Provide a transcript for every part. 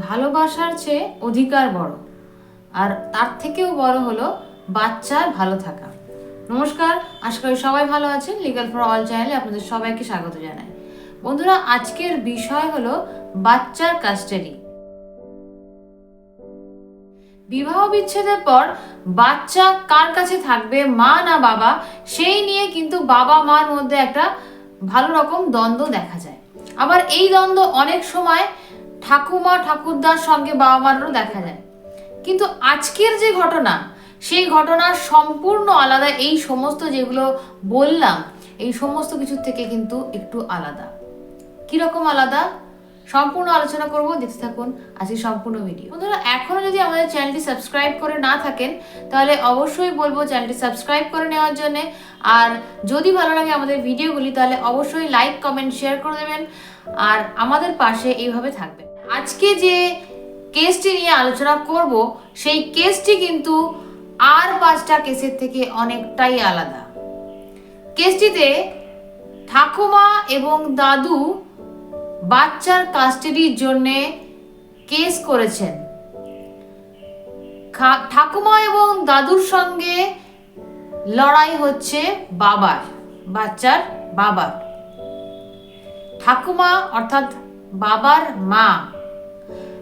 ভালোবাসার চেয়ে অধিকার বড়। আর তার থেকেও বড় হলো বাচ্চার ভালো থাকা। নমস্কার, আশা করি সবাই ভালো আছেন। লিগাল ফর অল চ্যানেলে আপনাদের সবাইকে স্বাগত জানাই। বন্ধুরা, আজকের বিষয় হলো বাচ্চার কাস্টাডি বিবাহ বিচ্ছেদের পর বাচ্চা কার কাছে থাকবে, মা না বাবা, সেই নিয়ে কিন্তু বাবা মার মধ্যে একটা ভালো রকম দ্বন্দ্ব দেখা যায়। আবার এই দ্বন্দ্ব অনেক সময় ঠাকুমা ঠাকুরদার সঙ্গে বাবা মারও দেখা যায়। কিন্তু আজকের যে ঘটনা, সেই ঘটনা সম্পূর্ণ আলাদা এই সমস্ত যেগুলো বললাম, এই সমস্ত কিছুর থেকে কিন্তু একটু আলাদা। কীরকম আলাদা? সম্পূর্ণ আলোচনা করব, দেখতে থাকুন আজকে সম্পূর্ণ ভিডিও। বন্ধুরা, এখনও যদি আমাদের চ্যানেলটি সাবস্ক্রাইব করে না থাকেন, তাহলে অবশ্যই বলব চ্যানেলটি সাবস্ক্রাইব করে নেওয়ার জন্য। আর যদি ভালো লাগে আমাদের ভিডিওগুলি, তাহলে অবশ্যই লাইক, কমেন্ট, শেয়ার করে দেবেন। আর আমাদের পাশে এইভাবে থাকবেন। আজকে যে কেসটি নিয়ে আলোচনা করব, সেই কেসটি কিন্তু আর পাঁচটা কেসের থেকে অনেকটাই আলাদা। কেসটিতে ঠাকুমা এবং দাদু বাচ্চার কাস্টাডির জন্য কেস করেছেন। ঠাকুমা এবং দাদুর সঙ্গে লড়াই হচ্ছে বাবার, বাচ্চার বাবার। ঠাকুমা অর্থাৎ বাবার মা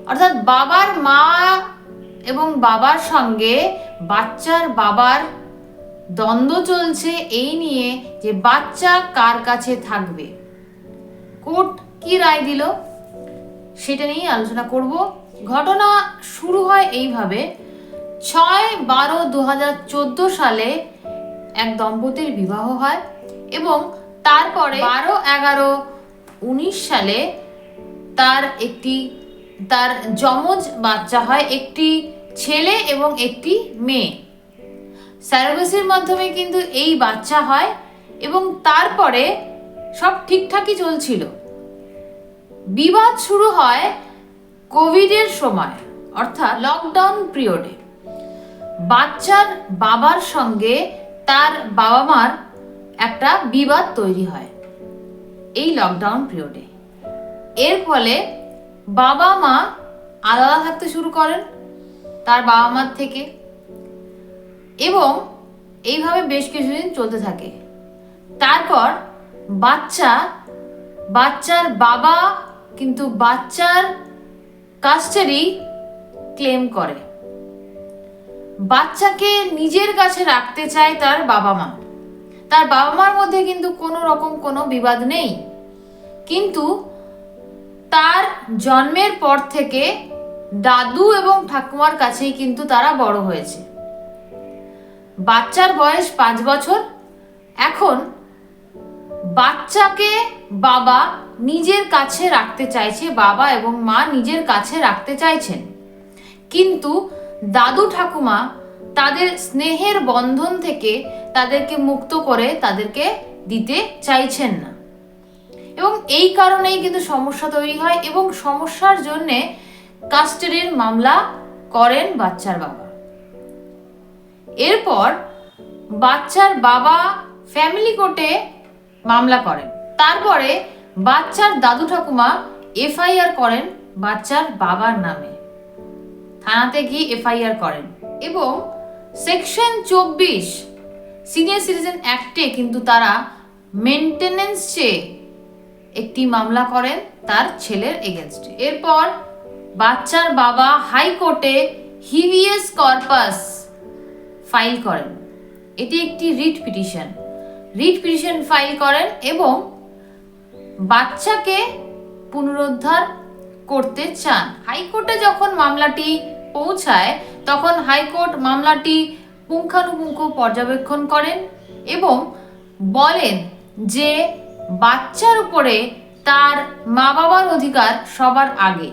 অর্থাৎ বাবার মা এবং বাবার সঙ্গে বাচ্চার বাবার দ্বন্দ্ব চলছে এই নিয়ে যে বাচ্চা কার কাছে থাকবে? কোর্ট কি রায় দিল? সেটা নিয়ে আলোচনা করব। ঘটনা শুরু হয় এইভাবে। ছয় বারো দু সালে এক দম্পতির বিবাহ হয় এবং তারপরে বারো এগারো উনিশ সালে তার একটি তার যমজ বাচ্চা হয় একটি ছেলে এবং একটি মেয়ে। সার্ভিসের মাধ্যমে কিন্তু এই বাচ্চা হয় এবং তারপরে সব ঠিকঠাকই চলছিল। বিবাদ শুরু হয় কোভিডের সময়, অর্থাৎ লকডাউন পিরিয়ডে। বাচ্চার বাবার সঙ্গে তার বাবা মার একটা বিবাদ তৈরি হয় এই লকডাউন পিরিয়ডে। এর ফলে বাবা মা আলাদা থাকতে শুরু করেন তার বাবা মার থেকে এবং এইভাবে বেশ কিছুদিন চলতে থাকে। তারপর বাচ্চা, বাচ্চার বাবা কিন্তু বাচ্চার কাস্টাডি ক্লেম করে। বাচ্চাকে নিজের কাছে রাখতে চায় তার বাবা মা তার বাবা মার মধ্যে কিন্তু কোনো রকম কোনো বিবাদ নেই। কিন্তু তার জন্মের পর থেকে দাদু এবং ঠাকুমার কাছেই কিন্তু তারা বড় হয়েছে। বাচ্চার বয়স পাঁচ বছর। এখন বাচ্চাকে বাবা নিজের কাছে রাখতে চাইছে, বাবা এবং মা নিজের কাছে রাখতে চাইছেন। কিন্তু দাদু ঠাকুমা তাদের স্নেহের বন্ধন থেকে তাদেরকে মুক্ত করে তাদেরকে দিতে চাইছেন না। এবং এই কারণেই কিন্তু সমস্যা তৈরি হয় এবং সমস্যার জন্যে কাস্টাডির মামলা করেন বাচ্চার বাবা। এরপর বাচ্চার বাবা ফ্যামিলি কোর্টে মামলা করেন। তারপরে বাচ্চার দাদু ঠাকুমা এফআইআর করেন বাচ্চার বাবার নামে। থানাতে গিয়ে এফআইআর করেন এবং সেকশন চব্বিশ সিনিয়র সিটিজেন অ্যাক্টে কিন্তু তারা মেনটেনেন্স চেয়ে একটি মামলা করেন তার ছেলের এগেনস্টে এরপর বাচ্চার বাবা হাইকোর্টে হিভিএস কর্পাস ফাইল করেন। এটি একটি writ petition. Writ petition file করেন এবং বাচ্চাকে পুনরুদ্ধার করতে চান। হাইকোর্টে যখন মামলাটি পৌঁছায়, তখন হাইকোর্ট মামলাটি পুঙ্খানুপুঙ্খ পর্যবেক্ষণ করেন এবং বলেন যে বাচ্চার উপরে তার মা বাবার অধিকার সবার আগে।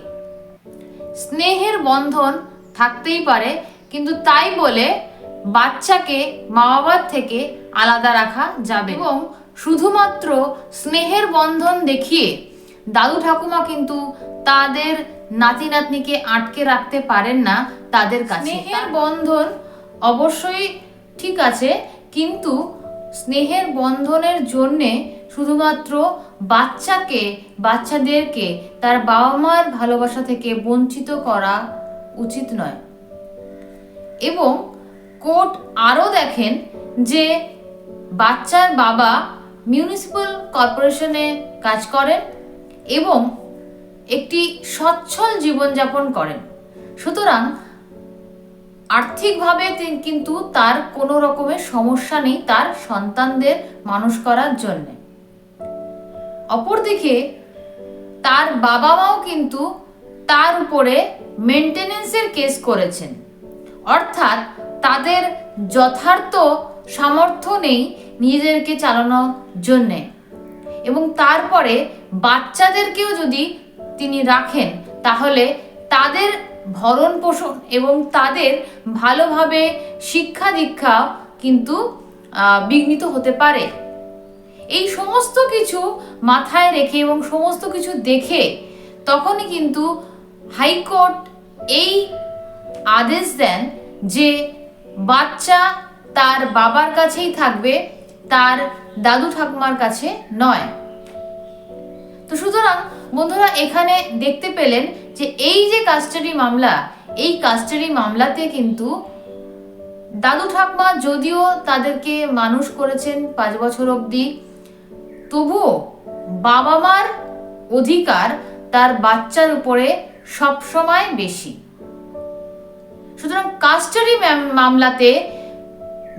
স্নেহের বন্ধন থাকতেই পারে কিন্তু তাই বলে বাচ্চাকে মা বাবার থেকে আলাদা রাখা যাবে। এবং শুধুমাত্র স্নেহের বন্ধন দেখিয়ে দাদু ঠাকুমা কিন্তু তাদের নাতি নাতনিকে আটকে রাখতে পারেন না তাদের কাছে। স্নেহের বন্ধন অবশ্যই ঠিক আছে কিন্তু স্নেহের বন্ধনের জন্যে শুধুমাত্র বাচ্চাকে, বাচ্চাদেরকে তার বাবা মার ভালোবাসা থেকে বঞ্চিত করা উচিত নয়। এবং কোর্ট আরও দেখেন যে বাচ্চার বাবা মিউনিসিপ্যাল কর্পোরেশনে কাজ করেন এবং একটি সচ্ছল জীবনযাপন করেন। সুতরাং আর্থিকভাবে কিন্তু তার কোনো রকমের সমস্যা নেই তার সন্তানদের মানুষ করার জন্যে। অপরদিকে তার বাবা মাও কিন্তু তার উপরে মেনটেনেন্সের কেস করেছেন। অর্থাৎ তাদের যথার্থ সামর্থ্য নেই নিজেদেরকে চালানোর জন্যে। এবং তারপরে বাচ্চাদেরকেও যদি তিনি রাখেন, তাহলে তাদের ভরণ পোষণ এবং তাদের ভালোভাবে শিক্ষা দীক্ষা কিন্তু বিঘ্নিত হতে পারে। এই সমস্ত কিছু মাথায় রেখে এবং সমস্ত কিছু দেখে তখনই কিন্তু হাইকোর্ট এই আদেশ দেন যে বাচ্চা তার বাবার কাছেই থাকবে, তার দাদু ঠাকুমার কাছে নয়। তো সুতরাং বন্ধুরা, এখানে দেখতে পেলেন যে এই যে কাস্টাডি মামলা, এই কাস্টাডি মামলাতে কিন্তু দাদু ঠাকমা যদিও তাদেরকে মানুষ করেছেন পাঁচ বছর অবধি তবুও বাবা মার অধিকার তার বাচ্চার উপরে সবসময় বেশি। সুতরাং কাস্টাডি মামলাতে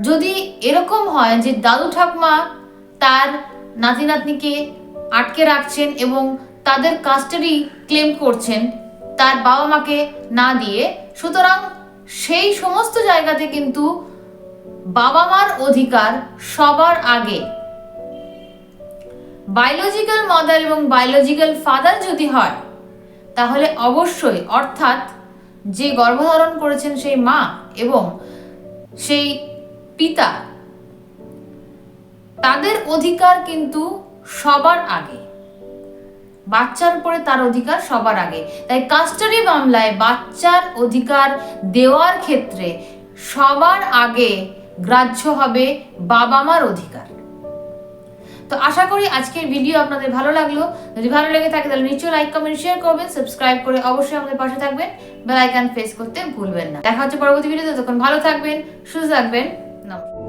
যদি এরকম হয় যে দাদু ঠাকমা তার নাতি নাতনিকে আটকে রাখছেন এবং তাদের কাস্টাডি ক্লেম করছেন, তার বাবা মাকে না দিয়ে, সুতরাং সেই সমস্ত জায়গাতে কিন্তু বাবা মার অধিকার সবার আগে বায়োলজিক্যাল মাদার এবং বায়োলজিক্যাল ফাদার যদি হয়, তাহলে অবশ্যই, অর্থাৎ যে গর্ভধারণ করেছেন সেই মা এবং সেই পিতা, তাদের অধিকার কিন্তু সবার আগে। বাচ্চার উপরে তার অধিকার সবার আগে। তাই কাস্টাডি মামলায় বাচ্চার অধিকার দেওয়ার ক্ষেত্রে সবার আগে গ্রাহ্য হবে বাবা মার অধিকার। তো আশা করি আজকের ভিডিও আপনাদের ভালো লাগল। যদি ভালো লেগে থাকে, তাহলে নিশ্চয়ই লাইক কমেন্ট শেয়ার করবেন সাবস্ক্রাইব করে অবশ্যই আমাদের পাশে থাকবেন। বেল আইকন প্রেস করতে ভুলবেন না। দেখা হচ্ছে পরবর্তী ভিডিওতে তখন ভালো থাকবেন, সুস্থ থাকবেন। নমস্কার